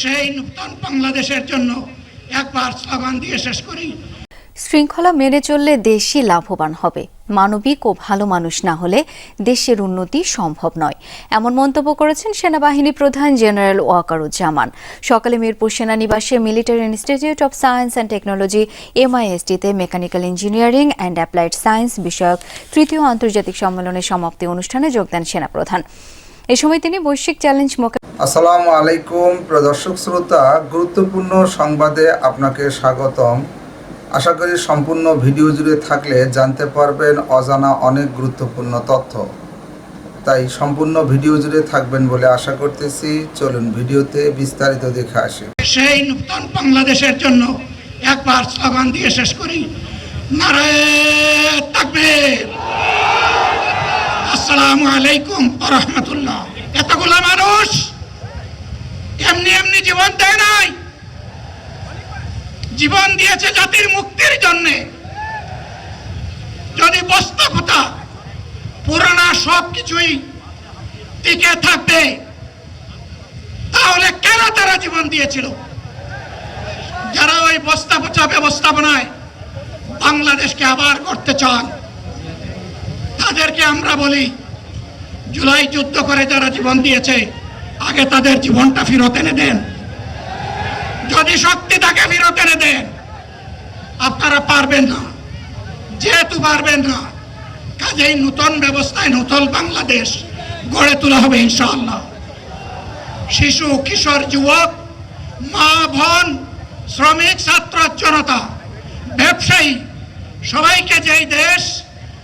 সেই নূতন বাংলাদেশের জন্য একবার স্লোগান দিয়ে শেষ করি। শৃঙ্খলা মেনে চললে দেশই লাভবান হবে। মানবিক ও ভালো মানুষ না হলে দেশের উন্নতি সম্ভব নয়। এমন মন্তব্য করেছেন সেনাবাহিনী প্রধান জেনারেল ওয়াকারুজ্জামান। সকালে মিরপুর সেনানিবাসে military institute of science and technology, এমআইএসটিতে mechanical engineering and applied science বিষয়ক তৃতীয় আন্তর্জাতিক সম্মেলনের সমাপ্তি অনুষ্ঠানে যোগ দেন সেনাপ্রধান। এ সময় তিনি বৈশ্বিক চ্যালেঞ্জ মোকাবিলা আসসালামু আলাইকুম প্রদর্শক শ্রোতা গুরুত্বপূর্ণ সংবাদে আপনাকে স্বাগতম। আশা করি সম্পূর্ণ ভিডিও জুড়ে থাকলে জানতে পারবেন অজানা অনেক গুরুত্বপূর্ণ তথ্য। তাই সম্পূর্ণ ভিডিও জুড়ে থাকবেন বলে আশা করতেছি। চলুন ভিডিওতে বিস্তারিত দেখে আসি। সেই নূতন বাংলাদেশের জন্য একবার স্লোগান দিয়ে শেষ করি। নারায় তাকবীর। আসসালামু আলাইকুম রহমতুল্লাহ। এতগুলা মানুষ এমনি এমনি জীবন দেয় নাই। জীবন দিয়েছে জাতির মুক্তির জন্যে। যদি বাস্তবতা পুরানা সব কিছুই টিকে থাকবে তাহলে কেন তারা জীবন দিয়েছিল? যারা ওই বস্তা পচা ব্যবস্থাপনায় বাংলাদেশকে আবার করতে চান তাদেরকে আমরা বলি, জুলাই যুদ্ধ করে যারা জীবন দিয়েছে, আগে তাদের জীবনটা ফেরত এনে দেন। যদি শক্তি তাকে ফেরত এনে দেন, আপনারা পারবেন না। যেহেতু পারবেন না, কাজেই নূতন ব্যবস্থায় নূতন বাংলাদেশ গড়ে তোলা হবে ইনশাআল্লাহ। শিশু, কিশোর, যুবক, মা, বোন, শ্রমিক, ছাত্র, জনতা, ব্যবসায়ী, সবাইকে যেই দেশ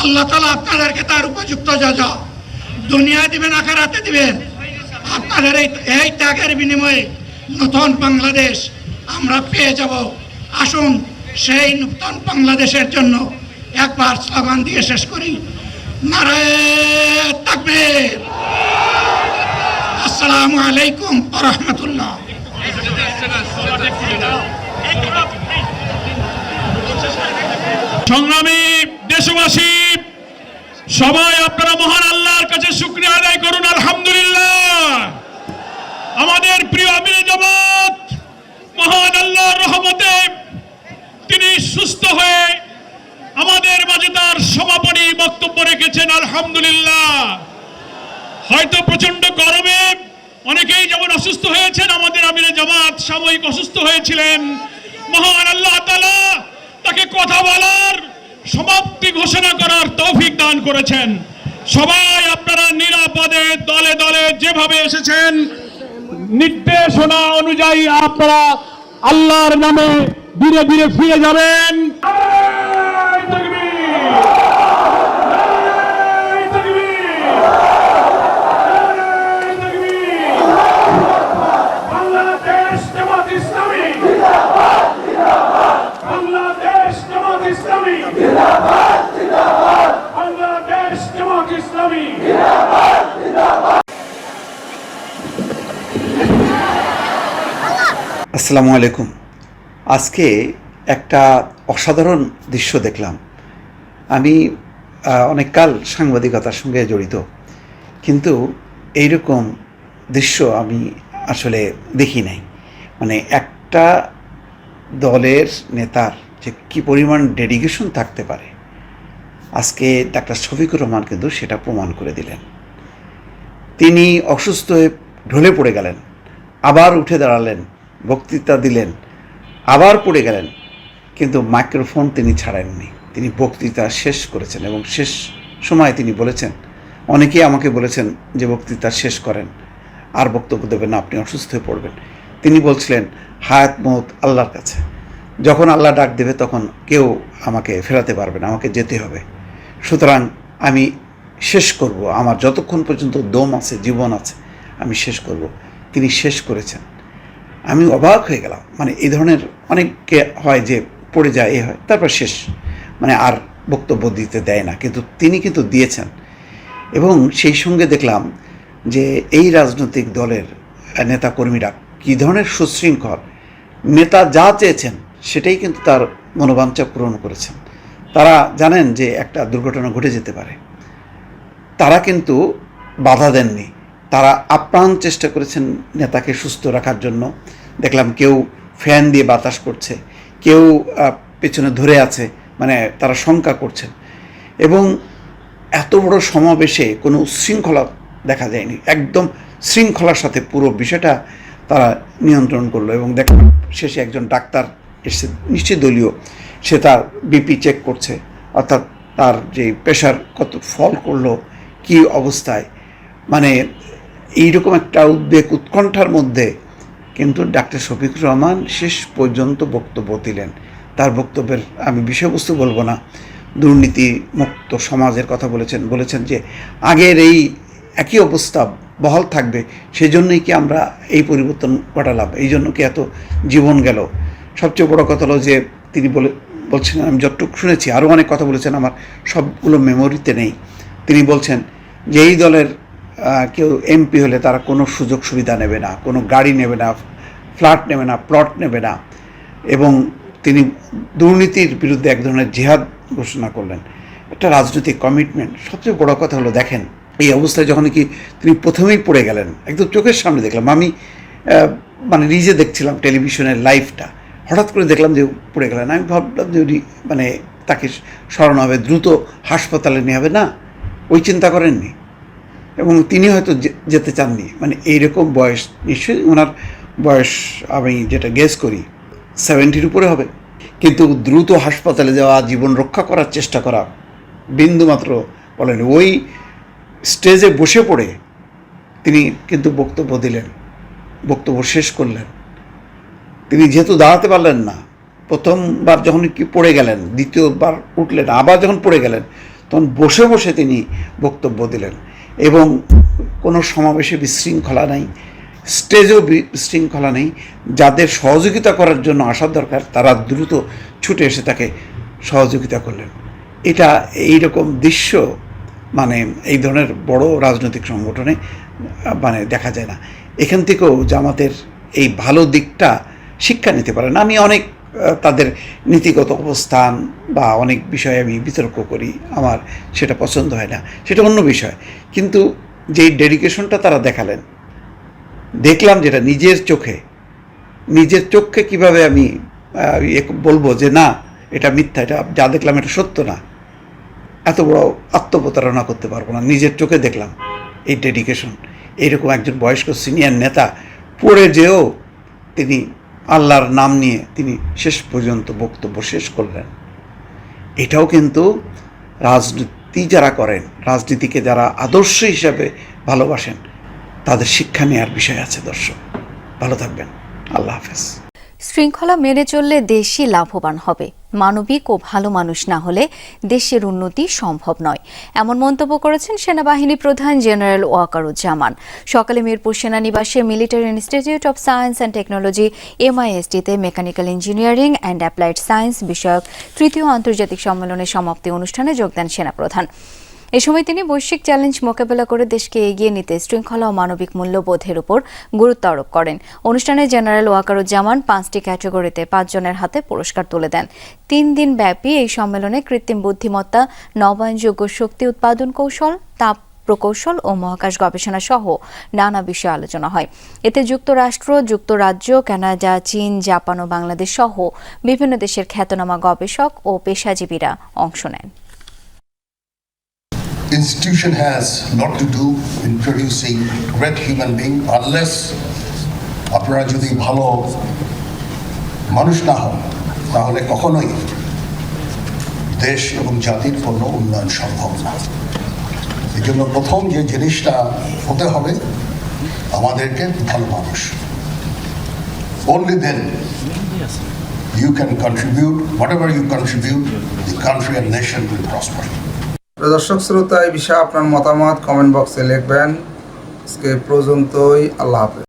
আল্লাহ তালা আপনাদেরকে তার উপযুক্ত যা দুনিয়া দিবেন, আখারাতে দিবেন, আপনাদের এই এই ত্যাগের বিনিময়ে নতুন বাংলাদেশ আমরা পেয়ে যাব। আসুন সেই নূতন বাংলাদেশের জন্য একবার স্লোগান দিয়ে শেষ করি। নারায় তাকবীর। আসসালামু আলাইকুম রহমতুল্লাহ। সংগ্রামী দেশবাসী, সবাই আপনারা মহান আল্লাহর কাছে শুক্রিয়া আদায় করুন, আলহামদুলিল্লাহ। আমাদের প্রিয় আমির জামাত, মহান আল্লাহর রহমতে তিনি সুস্থ হয়ে আমাদের মাঝে তার সমাপনী বক্তব্য রেখেছেন, আলহামদুলিল্লাহ। হয়তো প্রচণ্ড গরমে অনেকেই যেমন অসুস্থ হয়েছেন, আমাদের আমির জামাত সাময়িক অসুস্থ হয়েছিলেন। মহান আল্লাহ তাআলা তাকে কথা বলার সমাপ্তি ঘোষণা করার তৌফিক দান করেছেন। সবাই আপনারা নিরাপদে দলে দলে যেভাবে এসেছেন, নির্দেশনা অনুযায়ী আপনারা আল্লাহর নামে ধীরে ধীরে ফিরে যাবেন বাংলাদেশ জামাত ইসলামী বাংলাদেশ জামাত ইসলামী বাংলাদেশ জামাত ইসলামী আসসালামু আলাইকুম। আজকে একটা অসাধারণ দৃশ্য দেখলাম। আমি অনেককাল সাংবাদিকতার সঙ্গে জড়িত। কিন্তু এইরকম দৃশ্য আমি আসলে দেখি নাই। মানে একটা দলের নেতার যে কী পরিমাণ ডেডিকেশন থাকতে পারে, আজকে ডাক্তার শফিকুর রহমান কিন্তু সেটা প্রমাণ করে দিলেন। তিনি অসুস্থ হয়ে ঢলে পড়ে গেলেন, আবার উঠে দাঁড়ালেন বক্তৃতা দিলেন, আবার পড়ে গেলেন, কিন্তু মাইক্রোফোন তিনি ছাড়েননি। তিনি বক্তৃতা শেষ করেছেন এবং শেষ সময় তিনি বলেছেন, অনেকেই আমাকে বলেছেন যে বক্তৃতা শেষ করেন, আর বক্তব্য দেবেন না, আপনি অসুস্থ হয়ে পড়বেন। তিনি বলছিলেন, হায়াত মত আল্লাহর কাছে। যখন আল্লাহ ডাক দেবে, তখন কেউ আমাকে ফেরাতে পারবে না, আমাকে যেতে হবে। সুতরাং আমি শেষ করব, আমার যতক্ষণ পর্যন্ত দম আছে, জীবন আছে, আমি শেষ করব। তিনি শেষ করেছেন। আমি অবাক হয়ে গেলাম। মানে এই ধরনের অনেককে হয় যে পড়ে যায়, এ হয়। তারপর শেষ। মানে আর বক্তব্য দিতে দেয় না। কিন্তু তিনি কিন্তু দিয়েছেন। এবং সেই সঙ্গে দেখলাম যে এই রাজনৈতিক দলের নেতাকর্মীরা কী ধরনের সুশৃঙ্খল, নেতা যা চেয়েছেন সেটাই কিন্তু তার মনোবাঞ্ছা পূরণ করেছেন। তারা জানেন যে একটা দুর্ঘটনা ঘটে যেতে পারে। তারা কিন্তু বাধা দেননি। তারা আপ্রাণ চেষ্টা করেছেন নেতাকে সুস্থ রাখার জন্য। দেখলাম কেউ ফ্যান দিয়ে বাতাস করছে, কেউ পেছনে ধরে আছে মানে তারা শঙ্কা করছেন। এবং এত বড় সমাবেশে কোনো উচ্ছৃঙ্খলা দেখা যায়নি। একদম শৃঙ্খলার সাথে পুরো বিষয়টা তারা নিয়ন্ত্রণ করল এবং দেখলাম শেষে একজন ডাক্তার এসে নিশ্চয়ই দলীয়। সে তার বিপি চেক করছে, অর্থাৎ তার যে প্রেশার কত ফল করল, কি অবস্থায় মানে এইরকম একটা উদ্বেগ উৎকণ্ঠার মধ্যে কিন্তু ডাক্তার শফিকুর রহমান শেষ পর্যন্ত বক্তব্য দিলেন। তার বক্তব্যের আমি বিষয়বস্তু বলব না। দুর্নীতি মুক্ত সমাজের কথা বলেছেন বলেছেন যে আগের এই একই অবস্থা বহাল থাকবে সেই জন্যই কি আমরা এই পরিবর্তন ঘটালাম? এই জন্য কি এত জীবন গেল? সবচেয়ে বড় কথা হলো যে তিনি বলে বলছেন আমি যতটুকু শুনেছি, আরও অনেক কথা বলেছেন, আমার সবগুলো মেমোরিতে নেই। তিনি বলছেন যে এই দলের কেউ এমপি হলে তারা কোনো সুযোগ সুবিধা নেবে না, কোনো গাড়ি নেবে না, ফ্ল্যাট নেবে না, প্লট নেবে না। এবং তিনি দুর্নীতির বিরুদ্ধে এক ধরনের জেহাদ ঘোষণা করলেন। একটা রাজনৈতিক কমিটমেন্ট সবচেয়ে বড় কথা হলো, দেখেন, এই অবস্থায় যখন কি তিনি প্রথমেই পড়ে গেলেন, একদম চোখের সামনে দেখলাম। আমি মানে নিজে দেখছিলাম টেলিভিশনের লাইভটা হঠাৎ করে দেখলাম যে পড়ে গেলেন। আমি ভাবলাম যে উনি মানে তাকে সরানো হবে, দ্রুত হাসপাতালে নিয়ে হবে। না, ওই চিন্তা করেননি। এবং তিনি হয়তো যেতে চাননি। মানে এইরকম বয়স, নিশ্চয়ই ওনার বয়স আমি যেটা গেস করি সেভেন্টির উপরে হবে। কিন্তু দ্রুত হাসপাতালে যাওয়া, জীবন রক্ষা করার চেষ্টা করা, বিন্দুমাত্র বলেন, ওই স্টেজে বসে পড়ে তিনি কিন্তু বক্তব্য দিলেন, বক্তব্য শেষ করলেন। তিনি যেহেতু দাঁড়াতে পারলেন না, প্রথমবার যখন কি পড়ে গেলেন, দ্বিতীয়বার উঠলেন, আবার যখন পড়ে গেলেন, তখন বসে বসে তিনি বক্তব্য দিলেন। এবং কোনো সমাবেশে বিশৃঙ্খলা নাই, স্টেজেও বিশৃঙ্খলা নেই। যাদের সহযোগিতা করার জন্য আসার দরকার, তারা দ্রুত ছুটে এসে তাকে সহযোগিতা করলেন। এটা এই রকম দৃশ্য মানে এই ধরনের বড় রাজনৈতিক সংগঠনে মানে দেখা যায় না। এখান থেকেও জামাতের এই ভালো দিকটা শিক্ষা নিতে পারেন আমি অনেক তাদের নীতিগত অবস্থান বা অনেক বিষয়ে আমি বিতর্ক করি, আমার সেটা পছন্দ হয় না। সেটা অন্য বিষয়। কিন্তু যেই ডেডিকেশনটা তারা দেখালেন, দেখলাম যেটা নিজের চোখে। নিজের চোখে কীভাবে আমি ইয়ে বলব যে, না, এটা মিথ্যা, এটা যা দেখলাম এটা সত্য না। এত বড় আত্মপ্রতারণা করতে পারব না। নিজের চোখে দেখলাম এই ডেডিকেশন এইরকম একজন বয়স্ক সিনিয়র নেতা পড়ে যেও তিনি আল্লাহর নাম নিয়ে তিনি শেষ পর্যন্ত বক্তব্য শেষ করলেন। এটাও কিন্তু রাজনীতি যারা করেন, রাজনীতিকে যারা আদর্শ হিসাবে ভালোবাসেন, তাদের শিক্ষা নেওয়ার বিষয় আছে দর্শক। ভালো থাকবেন। আল্লাহ হাফেজ। শৃঙ্খলা মেনে চললে দেশই লাভবান হবে। মানবিক ও ভালো মানুষ না হলে দেশের উন্নতি সম্ভব নয়। এমন মন্তব্য করেছেন সেনাবাহিনী প্রধান জেনারেল ওয়াকারুজ্জামান। সকালে মিরপুর সেনানিবাসে military institute of science and technology এমআইএসটিতে mechanical engineering and applied science বিষয়ক তৃতীয় আন্তর্জাতিক সম্মেলনের সমাপ্তি অনুষ্ঠানে যোগ দেন সেনাপ্রধান। এ সময় তিনি বৈশ্বিক চ্যালেঞ্জ মোকাবেলা করে দেশকে এগিয়ে নিতে শৃঙ্খলা ও মানবিক মূল্যবোধের উপর গুরুত্ব আরোপ করেন। অনুষ্ঠানে জেনারেল ওয়াকারুজ্জামান পাঁচটি ক্যাটাগরিতে পাঁচজনের হাতে পুরস্কার তুলে দেন। তিন দিন ব্যাপী এই সম্মেলনে কৃত্রিম বুদ্ধিমত্তা, নবায়নযোগ্য শক্তি উৎপাদন কৌশল, তাপ প্রকৌশল ও মহাকাশ গবেষণা সহ নানা বিষয়ে আলোচনা হয়। এতে যুক্তরাষ্ট্র, যুক্তরাজ্য, কানাডা, চীন, জাপান ও বাংলাদেশ সহ বিভিন্ন দেশের খ্যাতনামা গবেষক ও পেশাজীবীরা অংশ নেন। institution has lot to do in producing great human being unless আপনারা যদি ভালো মানুষ না হন তাহলে কখনোই দেশ এবং জাতির কোনো উন্নয়ন সম্ভব না এই জন্য প্রথম যে জিনিসটা হতে হবে আমাদেরকে ভালো মানুষ only then you can contribute whatever you contribute the country and nation will prosper প্রিয় দর্শক শ্রোতা এই বিষয়ে আপনার মতামত কমেন্ট বক্সে লিখবেন। আজকে পর্যন্তই আল্লাহ হাফেজ।